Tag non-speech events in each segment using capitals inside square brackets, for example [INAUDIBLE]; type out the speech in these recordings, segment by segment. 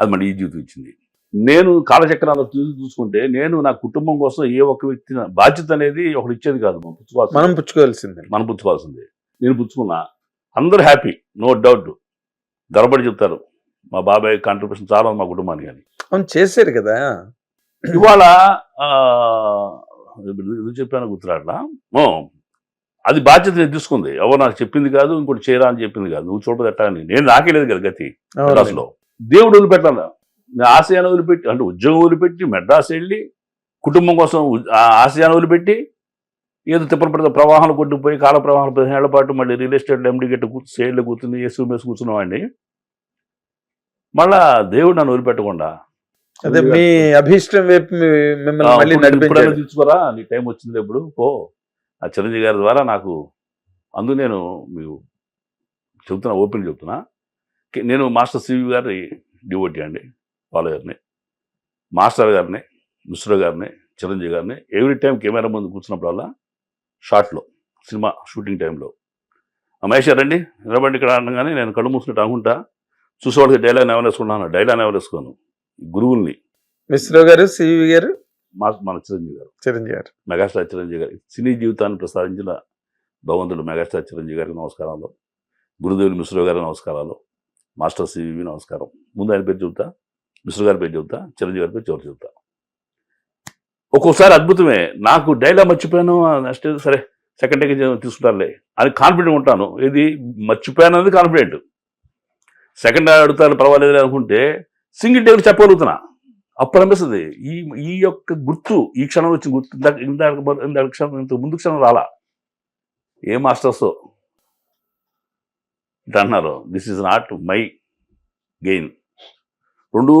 అది మళ్ళీ ఈ జీవితం ఇచ్చింది. నేను కాలచక్రాలు చూసి చూసుకుంటే నేను నా కుటుంబం కోసం ఏ ఒక్క వ్యక్తి బాధ్యత అనేది ఒకటి ఇచ్చేది కాదు మనం పుచ్చుకోవాల్సింది. మనం పుచ్చుకోవాల్సిందే. మనం పుచ్చుకోవాల్సింది. నేను పుచ్చుకున్నా. అందరూ హ్యాపీ నో డౌట్. గర్వపడి చెప్తారు. మా బాబాయ్ కాంట్రిబ్యూషన్ చాలా ఉంది మా కుటుంబానికి అవును చేశారు కదా. ఇవాళ చెప్పాను గుర్తురాట్లా? అది బాధ్యత నేను తీసుకుంది. ఎవరు నాకు చెప్పింది కాదు ఇంకోటి చేయరా అని చెప్పింది కాదు. నువ్వు చూడదు ఎట్టా నేను నాకే లేదు కదా గతి. అవునండి. దేవుడు వదిలిపెట్టాలి? ఆశయాన్ని వదిలిపెట్టి అంటే ఉద్యోగం వదిలిపెట్టి మెడ్రాస్ వెళ్ళి కుటుంబం కోసం ఉ- ఆ ఆశయాన్ని వదిలిపెట్టి ఏదో తిప్పలు పడితే ప్రవాహాలు కొట్టుకుపోయి కాల ప్రవాహాలు పదిహేను ఏళ్ళ పాటు మళ్ళీ రియల్ ఎస్టేట్ ఎండి గట్టి కూర్చు సేడ్లో కూర్చుని ఏసు మేసి కూర్చున్నవాడిని. మళ్ళా దేవుడు నన్ను వదిలిపెట్టకుండా. అదే మీ అభీష్టం వైపు మిమ్మల్ని తీసుకోరా నీ టైం వచ్చింది ఎప్పుడు పో. ఆ చిరంజీవి గారి ద్వారా నాకు అందు నేను మీకు చెప్తున్నా ఓపెన్ చెప్తున్నా కి- నేను మాస్టర్ సివి గారి డివోటీ అండి ఫాలోయర్ని మాస్టర్ గారిని మిశ్రా గారిని చిరంజీవి గారిని ఎవ్రీ టైం కెమెరా ముందు కూర్చున్నప్పుడల్లా షార్ట్లో సినిమా షూటింగ్ టైంలో. మహేష్ గారు రండి నిలబడి ఇక్కడ అనగానే నేను కళ్ళు మూసుకుంటూ అనుకుంటా చూసేవాడికి డైలాగ్ ఎవరు వేసుకున్నాను డైలాగ్ ఎవరు వేసుకోను? గురువుల్ని. మిశ్రో గారు సివి గారు? మా మన చిరంజీవి గారు. చిరంజీవి గారు. మెగాస్టార్ చిరంజీవి గారి. సినీ జీవితాన్ని ప్రసాదించిన భగవంతుడు మెగాస్టార్ చిరంజీవి గారికి నమస్కారాలు. గురుదేవులు మిశ్రో గారి నమస్కారాలు. మాస్టర్ సివి నమస్కారం. ముందు ఆయన పేరు చెబుతా మిశ్ర గారి పేరు చెబుతా చిరంజీవి గారి పేరు చివరి చెబుతా. ఒక్కోసారి అద్భుతమే నాకు డైలాగ్ మర్చిపోయాను నెక్స్ట్ సరే సెకండ్ టేక్ తీసుకుంటారులే అని కాన్ఫిడెంట్ ఉంటాను. ఇది మర్చిపోయాను అనేది కాన్ఫిడెంట్ సెకండ్ అడుగుతాను పర్వాలేదు అనుకుంటే సింగిల్ టేక్ చెప్పగలుగుతున్నా. అప్పుడు అనిపిస్తుంది ఈ ఈ యొక్క గుర్తు ఈ క్షణం వచ్చిన గుర్తు ఇంత ఇంత క్షణం ఇంత ముందు క్షణం రాలా. ఏ మాస్టర్స్? అన్నారు this is not my gain రెండు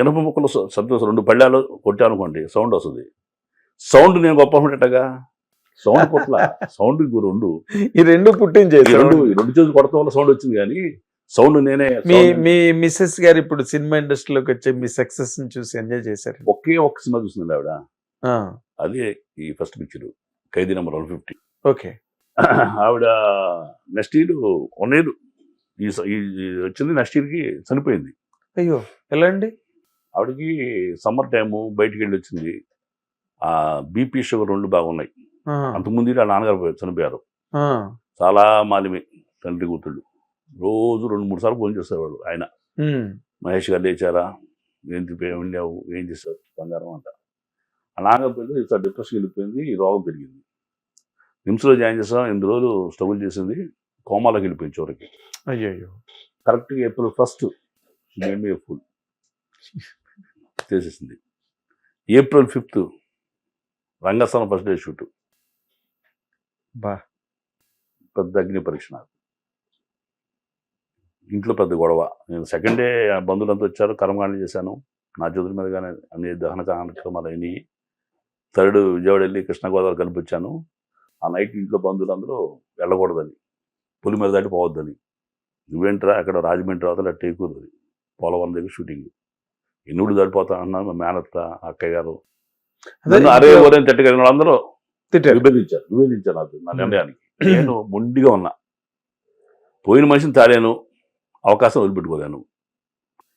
ఇనప ముక్కలు శబ్దం. రెండు పళ్ళాలు కొట్టానుకోండి సౌండ్ వస్తుంది. సౌండ్ నేను గొప్ప ఉండేటగా సౌండ్ కొట్ల? సౌండ్ రెండు. ఈ రెండు ఈ పుట్టించేసి రెండు రెండు చేతులు కొడతాం వల్ల సౌండ్ వచ్చింది కానీ సౌండ్ నేనే మీ మీ మిస్సెస్ గారు ఇప్పుడు సినిమా ఇండస్ట్రీలోకి వచ్చే మీ సక్సెస్ని చూసి ఎంజాయ్ చేశారు. ఒకే ఒక్క సినిమా చూసింది ఆవిడ. అదే ఈ first picture Khaidi number one fifty. Okay. ఆవిడ నెక్స్ట్ ఇయర్ వన్ ఇయర్ ఈ వచ్చింది నెక్స్ట్ ఇయర్కి చనిపోయింది. అయ్యో! ఎలా అండి ఆవిడకి సమ్మర్ టైము బయటికి వెళ్ళి వచ్చింది. ఆ బీపీ షుగర్ రెండు బాగున్నాయి. ఆ, అంతకుముందు వాళ్ళ నాన్నగారు పోయారు, చనిపోయారు. ఆ, చాలా మాలిమి తండ్రి కూతుళ్ళు. రోజు రెండు మూడు సార్లు ఫోన్ చేసేవాడు ఆయన. మహేష్ గారు లేచారా? ఏం తిప్పి ఏం చేశావు? బంగారం అంట. ఆ నాన్నగారు పోయింది ఇట్లా డిప్రెషన్ వెళ్ళిపోయింది ఈ రోగం పెరిగింది. నిమ్స్లో జాయిన్ చేసాం ఎనిమిది రోజులు స్ట్రగుల్ చేసింది. కోమాలోకి వెళ్ళిపోయింది చివరికి. అయ్యయ్యో. కరెక్ట్గా ఏప్రిల్ ఫస్ట్ ఫుల్ చేసేసింది. April fifth Rangasthalam first day shoot. బా. పెద్ద అగ్ని పరీక్ష నాకు ఇంట్లో పెద్ద గొడవ. నేను సెకండ్ డే బంధువులంతా వచ్చారు కర్మకాండ చేశాను. నా చేతుల మీదగానే అన్ని దహన కార్యక్రమాలు అయినాయి. థర్డ్ విజయవాడ వెళ్ళి కృష్ణ గోదావరి కలిపి వచ్చాను. ఆ నైట్ ఇంట్లో బంధువులందరూ వెళ్ళకూడదని. పులి మీద దాటి పోవద్దని. నువ్వేంట్రా అక్కడ రాజమండ్రి అవతల టేకూరు అది? పోలవరం దగ్గర షూటింగ్. ఎన్నుడు దాటిపోతా అన్నాను మా మేనత్త అక్కయ్య గారు. అరే ఓరే తిట్టగలిగిన వాళ్ళందరూ తిట్టారు. విభేదించారు. విభేదించారు నాకు నా నిర్ణయానికి. నేను మొండిగా ఉన్నా. పోయిన మనిషిని తాడాను అవకాశం వదిలిపెట్టుకోలేను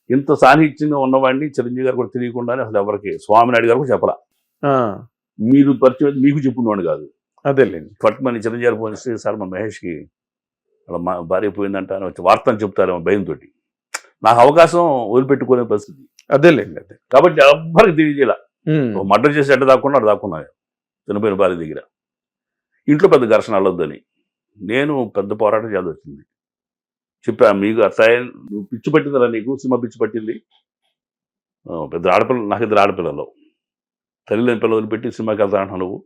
ఇంత సాన్నిహిత్యంగా ఉన్నవాడిని చిరంజీవి గారు కూడా తెలియకుండానే అసలు ఎవరికి స్వామినాయుడు గారు కూడా చెప్పరా ఆ, మీరు పరిచయం మీకు చెప్పుకున్నవాడు కాదు. అదేలేండి. పట్టుమని చిరంజీవి గారు చేస్తే సార్ మా మహేష్కి మా భార్య పోయిందంట అని వచ్చి వార్త అని చెప్తారేమో భయంతో నాకు అవకాశం వదిలిపెట్టుకునే పరిస్థితి. అదేలేండి అదే. కాబట్టి ఎవ్వరికి తెలియజేయాల. మర్డర్ చేసి ఎట్ట దాక్కున్నా అటు దాక్కున్నా చనిపోయిన భార్య దగ్గర. ఇంట్లో పెద్ద ఘర్షణ వెళ్ళొద్దని నేను పెద్ద పోరాటం చేయాల్సి వచ్చింది. చెప్పా మీకు అసహాయ నువ్వు పిచ్చి పట్టిందిరా నీకు సినిమా పిచ్చి పట్టింది. పెద్ద ఆడపిల్ల నాకు ఇద్దరు ఆడపిల్లలు. తల్లి లేని పిల్లలు పెట్టి సినిమాకి వెళ్తానంటున్నావు నువ్వు.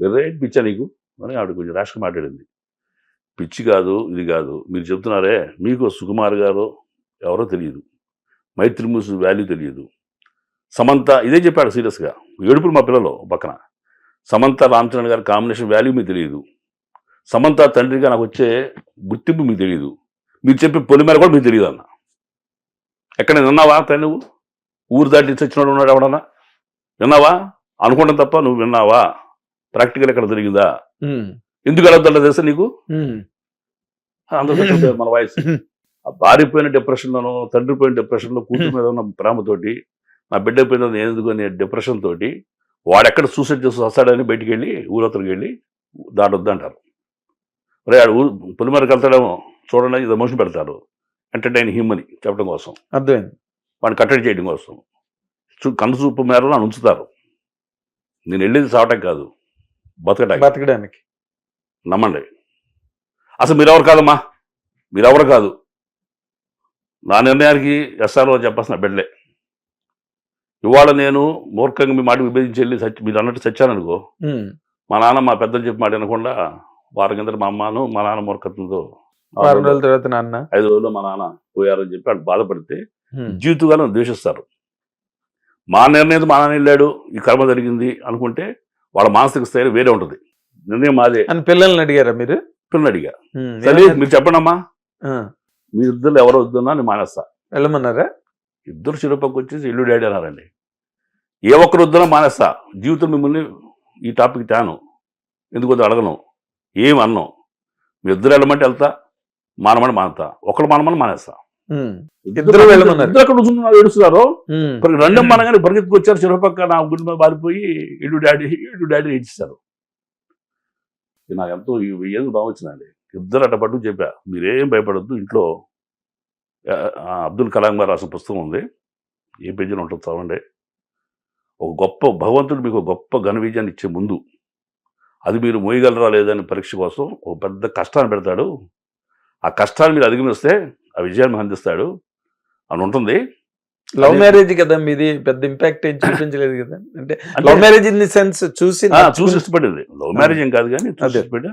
వెర్రే పిచ్చా నీకు? అని ఆవిడ కొంచెం రాష్ట్రం మాట్లాడింది. పిచ్చి కాదు ఇది కాదు. మీరు చెప్తున్నారే మీకు సుకుమార్ గారు ఎవరో తెలియదు. మైత్రి మూసు వాల్యూ తెలియదు. సమంత ఇదే చెప్పాడు సీరియస్గా. ఏడుపులు మా పిల్లలు పక్కన. సమంత రామచరణ్ గారి కాంబినేషన్ వాల్యూ మీకు తెలియదు. సమంత తండ్రిగా నాకు వచ్చే గుర్తింపు మీకు తెలియదు. మీరు చెప్పే పొలిమేర కూడా మీకు తెలియదు అన్న. ఎక్కడ విన్నావా తను నువ్వు? ఊరు దాటి చచ్చినోడు ఉన్నాడు ఎవడన్నా? విన్నావా? అనుకోవడం తప్ప నువ్వు విన్నావా? ప్రాక్టికల్ ఎక్కడ జరిగిందా? ఎందుకు వెళ్ళొద్దా తెలుసా నీకు? అందరూ మన వాయిస్. ఆ భార్యపోయిన డిప్రెషన్లోనో తండ్రి పోయిన డిప్రెషన్లో కూతురు మీద ఉన్న ప్రేమతోటి నా బిడ్డ పోయిన ఎందుకు అనే డిప్రెషన్ తోటి వాడెక్కడ సూసైడ్ చేసి వస్తాడని బయటికి వెళ్ళి ఊరవతలకి వెళ్ళి దాటొద్దంటారు రే ఆడు పులిమరికి వెళ్తాడేమో చూడండి ఇది మోషన్ పెడతారు. ఎంటర్టైన్ హ్యూమ్ అని చెప్పడం కోసం. అర్థమైంది. వాడిని కట్టడి చేయడం కోసం. కన్ను చూపు మేరలో ఉంచుతారు. నేను వెళ్ళేది చావటం కాదు. బతకటానికి. బతకడానికి. నమ్మండి. అసలు మీరెవరు కాదమ్మా? మీరెవరు కాదు? నా నిర్ణయానికి ఎస్ఆర్ఓ చెప్పాల్సిన బిడ్డలే. ఇవాళ నేను మూర్ఖంగా మీ మాట విభజించి వెళ్ళి సచ్చి మీరు అన్నట్టు చచ్చాననుకో ఉమ్. మా నాన్న మా పెద్దలు చెప్పి మాట వినకుండా వారం కింద మా అమ్మను మా నాన్న మూర్ఖత్వంతో వారం రోజుల తర్వాత నాన్న? ఐదు రోజుల్లో మా నాన్న పోయారని చెప్పి వాళ్ళు బాధపడితే. జీవితకాలం ద్వేషిస్తారు. మా నిర్ణయం మా నాన్న వెళ్ళాడు ఈ కర్మ జరిగింది అనుకుంటే వాళ్ళ మానసిక స్థాయి వేరే ఉంటుంది. నిర్ణయం మాదే. అని పిల్లల్ని అడిగారా మీరు? పిల్లలు అడిగా. సరే? మీరు ఆ. మీ ఇద్దరు ఎవరు వద్దున్నా నేను మానేస్తా. వెళ్ళమన్నారా? ఇద్దరు చిరుపక్క వచ్చేసి ఇల్లు డాడీ అన్నారండి. ఏ ఒక్కరు వద్దున్నా మానేస్తా. జీవితం మిమ్మల్ని ఈ టాపిక్ తాను. ఎందుకు వద్దు అడగను. ఏం అన్నాం. మీ ఇద్దరు వెళ్ళమంటే వెళ్తా. మానమని మానతా. ఒకళ్ళు మానమని మానేస్తా. ఇద్దరు. ఇద్దరు అక్కడ ఏడుస్తున్నారు? రెండు మనగానే పరిగెత్తుకు వచ్చారు చిరుపక్క నా గుండె మీద బారిపోయి ఇల్లు డాడీ ఇల్లు డాడీ ఇచ్చిస్తారు నాకు ఎంతో ఏదో బాగా వచ్చిందండి ఇద్దరు అట్ట చెప్పా మీరేం భయపడద్దు ఇంట్లో అబ్దుల్ కలాం గారు రాసిన పుస్తకం ఉంది. ఏ పేజీలో ఉంటుంది చదవండి. ఒక గొప్ప భగవంతుడు మీకు గొప్ప ఘన విజయాన్ని ఇచ్చే ముందు అది మీరు మోయగలరా లేదని పరీక్ష కోసం ఒక పెద్ద కష్టాన్ని పెడతాడు. ఆ కష్టాన్ని మీరు అధిగమిస్తే ఆ విజయాన్ని అందిస్తాడు. అని ఉంటుంది. లవ్ మ్యారేజ్ కదా మీది పెద్ద ఇంపాక్ట్ ఏం చూపించలేదు కదా. అంటే love marriage in the sense చూసి చూసి ఇష్టపడింది. లవ్ మ్యారేజ్ ఏం కాదు కానీ చూసి. ఇష్టపడి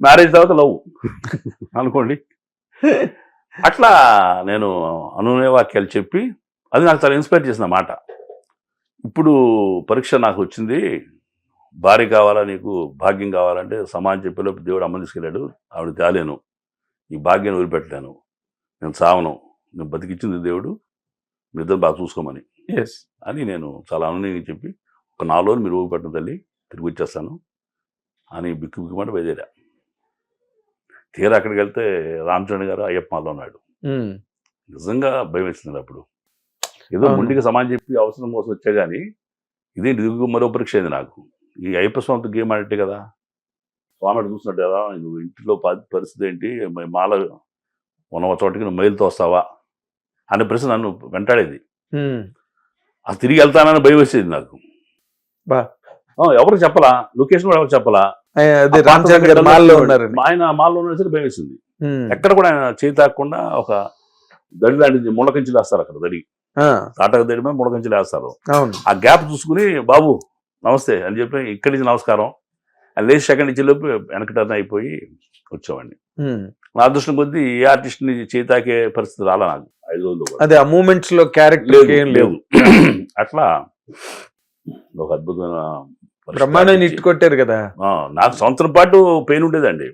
మ్యారేజ్ తర్వాత లవ్. అనుకోండి. అట్లా నేను అనునే వాక్యాలు చెప్పి అది నాకు చాలా ఇన్స్పైర్ చేసిన మాట. ఇప్పుడు పరీక్ష నాకు వచ్చింది. భార్య కావాలా నీకు భాగ్యం కావాలంటే సమాజం చెప్పేలోపు దేవుడు అమ్మ తీసుకెళ్ళాడు. ఆవిడ తేలేను ఈ భాగ్యాన్ని వదిలిపెట్టలేను. నేను సావను. నేను బతికిచ్చింది దేవుడు. మీ ఇద్దరు బాగా చూసుకోమని. ఎస్ అని నేను చాలా అనునయంగా చెప్పి ఒక నాలుగు రోజులు మీరు ఊపిపెట్టిన తల్లి తిరిగి వచ్చేస్తాను అని బిక్కు బిక్కుమంటే బయలుదేరా. తీరా అక్కడికి వెళ్తే రామచంద్ర గారు అయ్యప్ప మాలో ఉన్నాడు. నిజంగా భయం వేసింది అప్పుడు. ఏదో. ముందుగా సమాజం చెప్పి అవసరం కోసం వచ్చా కానీ ఇదేంటి ఇది మరో పరీక్ష అయింది నాకు. ఈ అయ్యప్ప స్వామితో గేమ్ ఆడితే కదా స్వామి అటు చూసినట్టు కదా నువ్వు ఇంటిలో పరిస్థితి ఏంటి? మాల ఉన్న చోటికి నువ్వు మైలుతో వస్తావా? అనే ప్రశ్న నన్ను వెంటాడేది. అది తిరిగి వెళ్తానని భయం వేసేది నాకు. ఎవరు చెప్పలా? లొకేషన్ కూడా ఎవరు చెప్పలా? ఆయన మాల్లో ఉన్న సరే భయం వేసింది. ఎక్కడ కూడా ఆయన చేయి తాకుండా ఒక దడి లాంటిది ముళ్ళకంచులు వేస్తారు అక్కడ దడి. తాటక దడి మీద ముళ్ళకంచులు వేస్తారు ఆ గ్యాప్ చూసుకుని బాబు నమస్తే అని చెప్పి ఇక్కడి నుంచి నమస్కారం. లేచి సెకండ్ ఇచ్చేలోపు వెనక టర్న్ అయిపోయి వచ్చామండి. నా అదృష్టం కొద్దీ ఏ ఆర్టిస్ట్ని చేయి తాకే పరిస్థితి రాలా నాకు. ఐదు. అదే ఆ మూమెంట్స్లో క్యారెక్టర్ లేదు ఏం లేవు. లేదు. [CLEARS THROAT] అట్లా ఒక అద్భుతమైన పరిస్థితి బ్రహ్మాండాన్ని ఇట్టు కొట్టారు కదా. ఆ, నాకు సంవత్సరం పాటు పెయిన్ ఉండేదండి.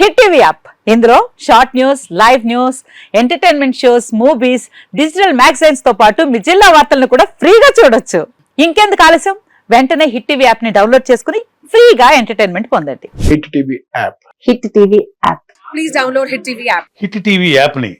Hit TV app. ఇందులో short news live news entertainment shows movies digital మ్యాగజైన్స్తో పాటు మీ జిల్లా వార్తలను కూడా ఫ్రీగా చూడొచ్చు. ఇంకెందుకు ఆలస్యం? వెంటనే హిట్ టీవీ యాప్ని డౌన్లోడ్ చేసుకుని ఫ్రీగా ఎంటర్టైన్మెంట్ పొందండి. Hit TV app. Hit TV app. Please download Hit TV app. Hit TV యాప్ని